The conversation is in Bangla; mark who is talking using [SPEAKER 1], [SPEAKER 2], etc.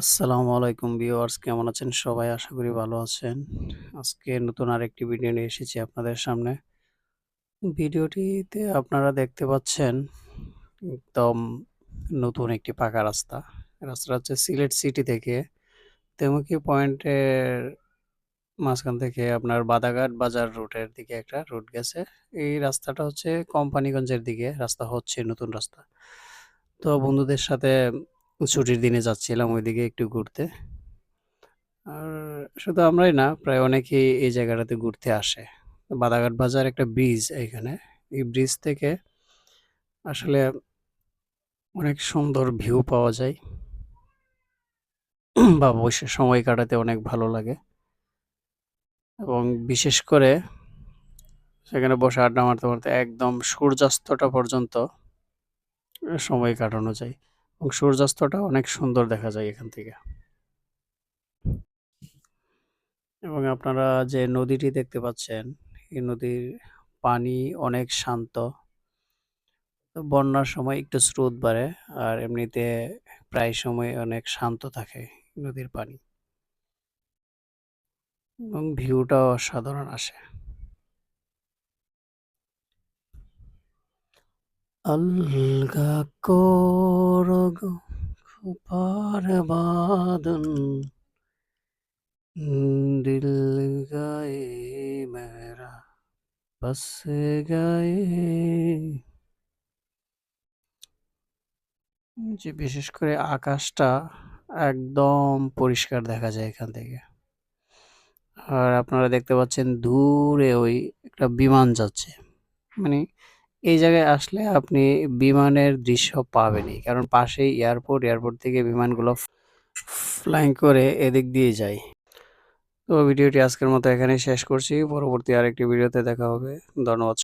[SPEAKER 1] আসসালামু আলাইকুম ভিউয়ার্স, কেমন আছেন সবাই? আশা করি ভালো আছেন। আজকে নতুন আরেকটি ভিডিও নিয়ে এসেছি আপনাদের সামনে। ভিডিওটিতে আপনারা দেখতে পাচ্ছেন একদম নতুন একটি পাকা রাস্তা। রাস্তাটা হচ্ছে সিলেট সিটি থেকে তেমুকি পয়েন্টের মাঝখান থেকে আপনার বাদাঘাট বাজার রুটের দিকে একটা রুট গেছে। এই রাস্তাটা হচ্ছে কোম্পানিগঞ্জের দিকে রাস্তা হচ্ছে নতুন রাস্তা। তো বন্ধুদের সাথে ছুটির দিনে যাচ্ছিলাম ওইদিকে একটু ঘুরতে। আর শুধু আমরাই না প্রায় অনেকেই এই জায়গাটাতে ঘুরতে আসে। বাদাঘাট বাজার একটা ব্রিজ এইখানে। এই ব্রিজ থেকে আসলে অনেক সুন্দর ভিউ পাওয়া যায়। বা বসে সময় কাটাতে অনেক ভালো লাগে। এবং বিশেষ করে সেখানে বসে আড্ডা মারতে, মারতে একদম সূর্যাস্তটা পর্যন্ত সময় কাটানো যায়। এবং সূর্যাস্তটা অনেক সুন্দর দেখা যায় এখান থেকে। এবং আপনারা যে নদীটি দেখতে পাচ্ছেন, এই নদীর পানি অনেক শান্ত। বন্যার সময় একটু স্রোত বাড়ে আর এমনিতে প্রায় সময় অনেক শান্ত থাকে নদীর পানি। এবং ভিউটাও অসাধারণ আসে। আলগা করো বাঁধন দিল গায়ে মেরা বস গায়ে যে বিশেষ করে আকাশটা একদম পরিষ্কার দেখা যায় এখান থেকে। আর আপনারা দেখতে পাচ্ছেন দূরে ওই একটা বিমান যাচ্ছে। মানে এই জায়গায় আসলে আপনি বিমানের দৃশ্য পাবেনই। কারণ পাশেই এয়ারপোর্ট, এয়ারপোর্ট থেকে বিমানগুলো ফ্লাইং করে এদিক দিয়ে যায়। তো ভিডিওটি আজকের মতো এখানে শেষ করছি। পরবর্তী আরেকটি ভিডিওতে দেখা হবে। ধন্যবাদ।